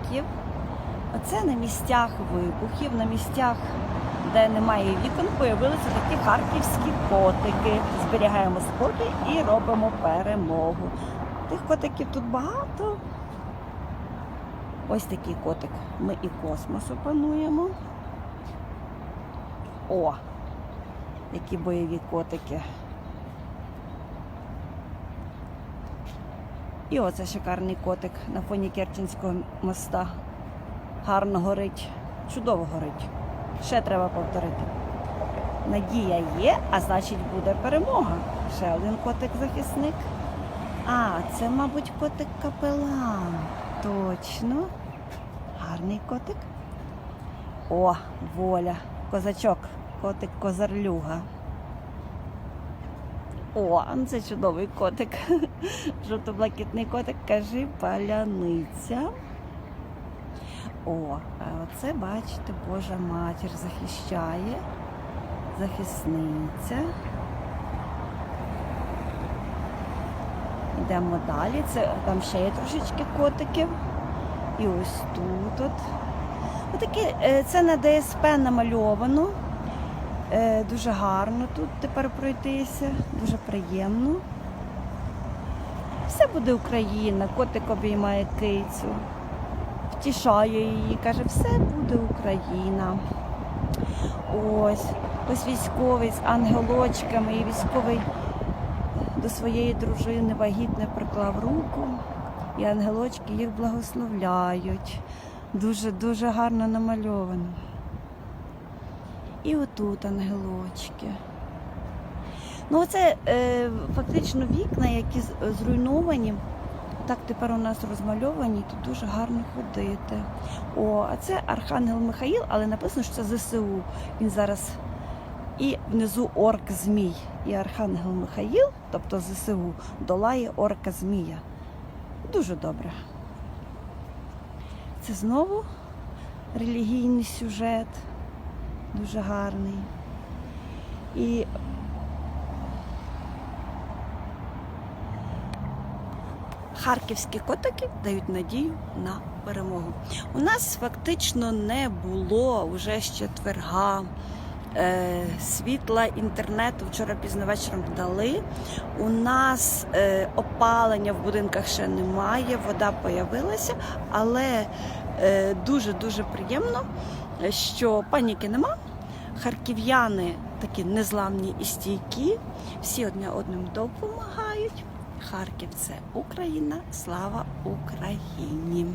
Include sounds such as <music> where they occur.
котиків. Оце на місцях вибухів, на місцях, де немає вікон, появилися такі харківські котики. Зберігаємо спокій і робимо перемогу. Тих котиків тут багато. Ось такий котик. Ми і космос опануємо. О! Які бойові котики. І оце шикарний котик на фоні Керченського моста. Гарно горить, чудово горить. Ще треба повторити. Надія є, а значить буде перемога. Ще один котик-захисник. А, це, мабуть, котик капелан. Точно. Гарний котик. О, воля, козачок, котик козарлюга. О, це чудовий котик. <laughs> Жовто-блакитний котик, кажи паляниця. О, а оце, бачите, Божа матір захищає, захисниця. Йдемо далі. Це там ще є трошечки котиків. І ось тут. От. Отакі, е, це на ДСП намальовано. Е, Дуже гарно тут тепер пройтися, дуже приємно. Все буде Україна, котик обіймає кицю, втішає її, каже, все буде Україна. Ось, ось військовий з ангелочками, і військовий до своєї дружини вагітне приклав руку, і ангелочки їх благословляють. Дуже-дуже гарно намальовано. І отут ангелочки. Ну, оце е, фактично вікна, які зруйновані. Так тепер у нас розмальовані, тут дуже гарно ходити. О, а це Архангел Михаїл, але написано, що це ЗСУ. Він зараз і внизу орк Змій. І Архангел Михаїл, тобто ЗСУ, долає орка Змія. Дуже добре. Це знову релігійний сюжет, дуже гарний. І харківські котики дають надію на перемогу. У нас фактично не було вже з четверга. е, Світла інтернету вчора пізно вечором дали. У нас е, опалення в будинках ще немає, вода появилася, але е, дуже-дуже приємно, що паніки нема. Харків'яни такі незламні і стійкі, всі одне одним допомагають. Харків це Україна, слава Україні!